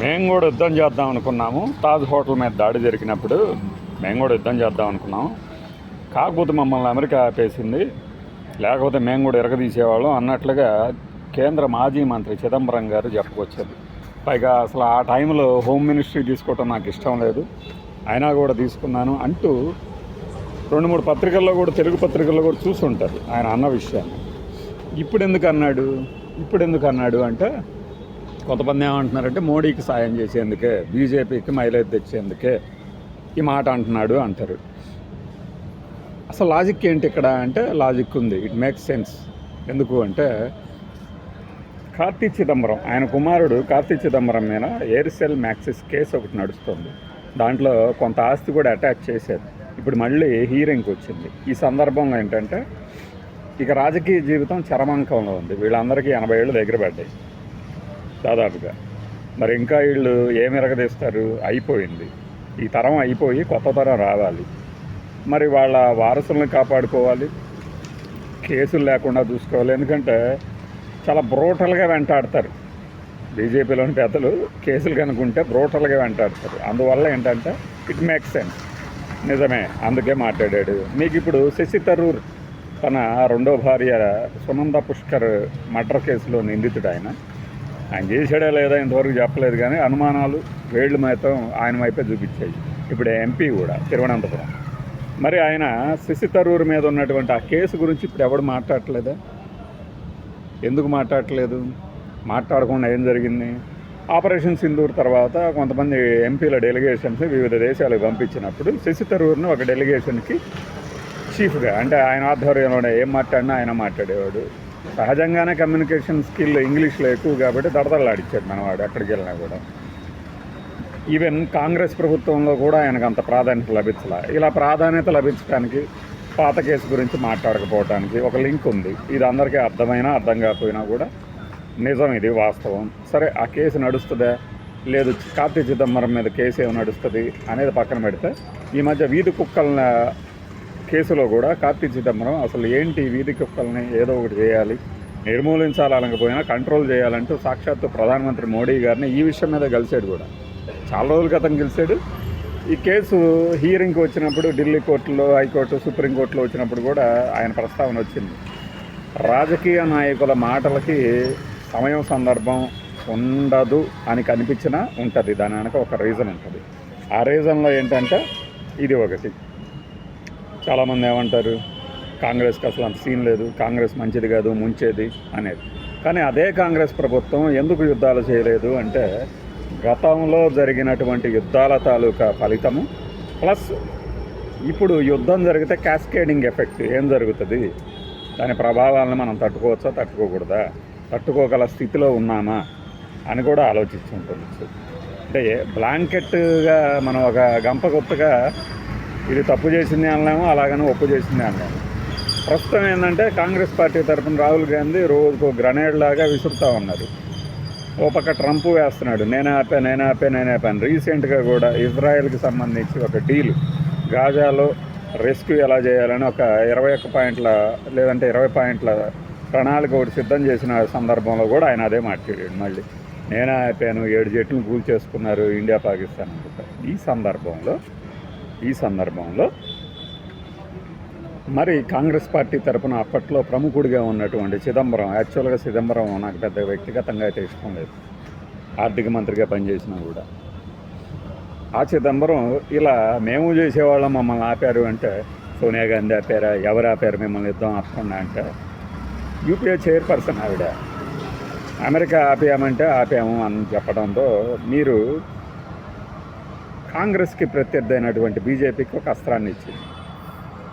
మేము కూడా యుద్ధం చేద్దాం అనుకున్నాము. తాజ్ హోటల్ మీద దాడి జరిగినప్పుడు మేము కూడా యుద్ధం చేద్దాం అనుకున్నాము. కాకపోతే మమ్మల్ని అమెరికా ఆపేసింది. లేకపోతే మేము కూడా ఇరగదీసేవాళ్ళం అన్నట్లుగా కేంద్ర మాజీ మంత్రి చిదంబరం గారు చెప్పుకొచ్చారు పైగా అసలు ఆ టైంలో హోమ్ మినిస్ట్రీ తీసుకోవటం నాకు ఇష్టం లేదు. అయినా కూడా తీసుకున్నాను అంటూ రెండు మూడు పత్రికల్లో కూడా తెలుగు పత్రికల్లో కూడా చూసుంటారు ఆయన అన్న విషయాన్ని. ఇప్పుడు ఎందుకు అన్నాడు? ఇప్పుడు ఎందుకు అన్నాడు అంటే కొంతమంది ఏమంటున్నారంటే మోడీకి సాయం చేసేందుకే బీజేపీకి మైలేజ్ తెచ్చేందుకే ఈ మాట అంటున్నాడు అంటారు. అసలు లాజిక్ ఏంటి ఇక్కడ అంటే లాజిక్ ఉంది. ఇట్ మేక్స్ సెన్స్ ఎందుకు అంటే కార్తీ చిదంబరం ఆయన కుమారుడు కార్తీ చిదంబరం మీద ఎయిర్సెల్ మ్యాక్సిస్ కేసు ఒకటి నడుస్తుంది. దాంట్లో కొంత ఆస్తి కూడా అటాచ్ చేశారు. ఇప్పుడు మళ్ళీ హీరింగ్కి వచ్చింది. ఈ సందర్భంలో ఏంటంటే ఇక రాజకీయ జీవితం చరమాంకంలో ఉంది. వీళ్ళందరికీ ఎనభై ఏళ్ళు దగ్గర పడ్డాయి. దాదాపుగా. మరి ఇంకా వీళ్ళు ఏమి ఎరగదీస్తారు? అయిపోయింది. ఈ తరం అయిపోయి కొత్త తరం రావాలి. మరి వాళ్ళ వారసులను కాపాడుకోవాలి. కేసులు లేకుండా చూసుకోవాలి. ఎందుకంటే చాలా బ్రోటల్గా వెంటాడతారు. బీజేపీలోని పెద్దలు కేసులు కనుకుంటే బ్రోటల్గా వెంటాడతారు. అందువల్ల ఏంటంటే ఇట్ మేక్స్ సెన్స్ నిజమే. అందుకే మాట్లాడాడు. మీకు ఇప్పుడు శశి తరూర్ తన రెండో భార్య సునంద పుష్కర్ మర్డర్ కేసులో నిందితుడు ఆయన. ఆయన చేశాడా లేదా ఇంతవరకు చెప్పలేదు కానీ అనుమానాలు వేళ్ళు మాత్రం ఆయన వైపే చూపించాయి. ఇప్పుడు ఎంపీ కూడా తిరువనంతపురం. మరి ఆయన శశి తరూర్ మీద ఉన్నటువంటి ఆ కేసు గురించి ఇప్పుడు ఎవడు మాట్లాడలేదా ఎందుకు మాట్లాడలేదు మాట్లాడకుండా ఏం జరిగింది? ఆపరేషన్ సింధూర్ తర్వాత కొంతమంది ఎంపీల డెలిగేషన్స్ వివిధ దేశాలకు పంపించినప్పుడు శశి తరూర్ని ఒక డెలిగేషన్కి చీఫ్గా అంటే ఆయన ఆధ్వర్యంలోనే ఏం మాట్లాడినా ఆయన మాట్లాడేవాడు. సహజంగానే కమ్యూనికేషన్ స్కిల్ ఇంగ్లీష్లో ఎక్కువ కాబట్టి దడదల్లాడిచ్చాడు మనవాడు ఎక్కడికి వెళ్ళినా కూడా. ఈవెన్ కాంగ్రెస్ ప్రభుత్వంలో కూడా ఆయనకు అంత ప్రాధాన్యత లభించలే. ఇలా ప్రాధాన్యత లభించడానికి పాత కేసు గురించి మాట్లాడకపోవడానికి ఒక లింక్ ఉంది. ఇది అందరికీ అర్థమైనా అర్థం కాకపోయినా కూడా నిజం ఇది వాస్తవం. సరే ఆ కేసు నడుస్తుందా? లేదు కార్తీ చిదంబరం మీద కేసు ఏమి నడుస్తుంది అనేది పక్కన పెడితే ఈ మధ్య వీధి కుక్కలను కేసులో కూడా కార్తీ చిదంబరం అసలు ఏంటి వీధి కుక్కల్ని ఏదో ఒకటి చేయాలి నిర్మూలించాలనకపోయినా కంట్రోల్ చేయాలంటూ సాక్షాత్తు ప్రధానమంత్రి మోడీ గారిని ఈ విషయం మీద కలిశాడు కూడా. చాలా రోజుల క్రితం గెలిచాడు. ఈ కేసు హీరింగ్కి వచ్చినప్పుడు ఢిల్లీ కోర్టులో హైకోర్టు సుప్రీంకోర్టులో వచ్చినప్పుడు కూడా ఆయన ప్రస్తావన వచ్చింది. రాజకీయ నాయకుల మాటలకి సమయం సందర్భం ఉండదు అని కనిపించినా ఉంటుంది. దాని వెనక ఒక రీజన్ ఉంటుంది. ఆ రీజన్లో ఏంటంటే ఇది ఒకటి. చాలామంది ఏమంటారు కాంగ్రెస్కి అసలు అంత సీన్ లేదు కాంగ్రెస్ మంచిది కాదు ముంచేది అనేది. కానీ అదే కాంగ్రెస్ ప్రభుత్వం ఎందుకు యుద్ధాలు చేయలేదు అంటే గతంలో జరిగినటువంటి యుద్ధాల తాలూకా ఫలితము ప్లస్ ఇప్పుడు యుద్ధం జరిగితే క్యాస్కేడింగ్ ఎఫెక్ట్ ఏం జరుగుతుంది? దాని ప్రభావాలను మనం తట్టుకోవచ్చా తట్టుకోకూడదా? తట్టుకోగల స్థితిలో ఉన్నామా? అని కూడా ఆలోచిస్తుంటుంది. అంటే బ్లాంకెట్గా మనం ఒక గంప ఇది తప్పు చేసింది అనలేము అలాగని ఒప్పు చేసింది అనలేము. ప్రస్తుతం ఏంటంటే కాంగ్రెస్ పార్టీ తరఫున రాహుల్ గాంధీ రోజుకు గ్రనేడ్ లాగా విసురుతూ ఉన్నారు ఓ పక్క ట్రంప్ వేస్తున్నాడు నేనే ఆపా నేనే ఆపా నేనే ఆపాను రీసెంట్గా కూడా ఇజ్రాయెల్కి సంబంధించి ఒక డీల్ గాజాలో రెస్క్యూ ఎలా చేయాలని ఒక ఇరవై ఒక్క పాయింట్ల లేదంటే ఇరవై పాయింట్ల ప్రణాళిక ఒకటి సిద్ధం చేసిన సందర్భంలో కూడా ఆయన అదే మాట్లాడాడు మళ్ళీ నేనే ఆపాను ఏడు జట్లు కూల్ చేసుకున్నారు ఇండియా పాకిస్తాన్ అనుకుంటా ఈ సందర్భంలో ఈ సందర్భంలో మరి కాంగ్రెస్ పార్టీ తరపున అప్పట్లో ప్రముఖుడిగా ఉన్నటువంటి చిదంబరం యాక్చువల్గా చిదంబరం నాకు పెద్ద వ్యక్తిగతంగా అయితే ఇష్టం లేదు. ఆర్థిక మంత్రిగా పనిచేసినా కూడా. ఆ చిదంబరం ఇలా మేము చేసేవాళ్ళం మమ్మల్ని ఆపారు అంటే సోనియా గాంధీ ఆపారా ఎవరు ఆపారు మిమ్మల్ని యుద్ధం ఆపకుండా అంటే యూపీఏ చైర్పర్సన్ ఆవిడ. అమెరికా ఆపామంటే ఆపాము అని చెప్పడంతో మీరు కాంగ్రెస్కి ప్రత్యర్థి అయినటువంటి బీజేపీకి ఒక అస్త్రాన్ని ఇచ్చింది.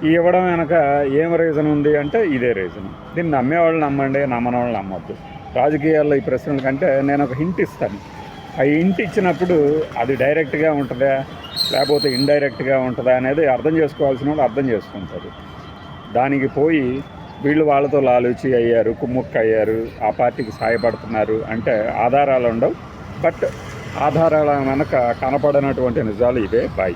ఈ ఇవ్వడం వెనక ఏం రీజన్ ఉంది అంటే ఇదే రీజన్ దీన్ని నమ్మేవాళ్ళు నమ్మండి నమ్మని వాళ్ళు నమ్మొద్దు. రాజకీయాల్లో ఈ ప్రశ్నల కంటే నేను ఒక హింట్ ఇస్తాను. ఆ హింట్ ఇచ్చినప్పుడు అది డైరెక్ట్గా ఉంటుందా లేకపోతే ఇండైరెక్ట్గా ఉంటుందా అనేది అర్థం చేసుకోవాల్సిన వాళ్ళు అర్థం చేసుకుంటారు. దానికి పోయి వీళ్ళు వాళ్ళతో లాలూచి అయ్యారు కుమ్ముక్క అయ్యారు ఆ పార్టీకి సహాయపడుతున్నారు అంటే ఆధారాలు ఉండవు. బట్ ఆధారాల వెనక కనపడనటువంటి నిజాలు ఇవే. బాయ్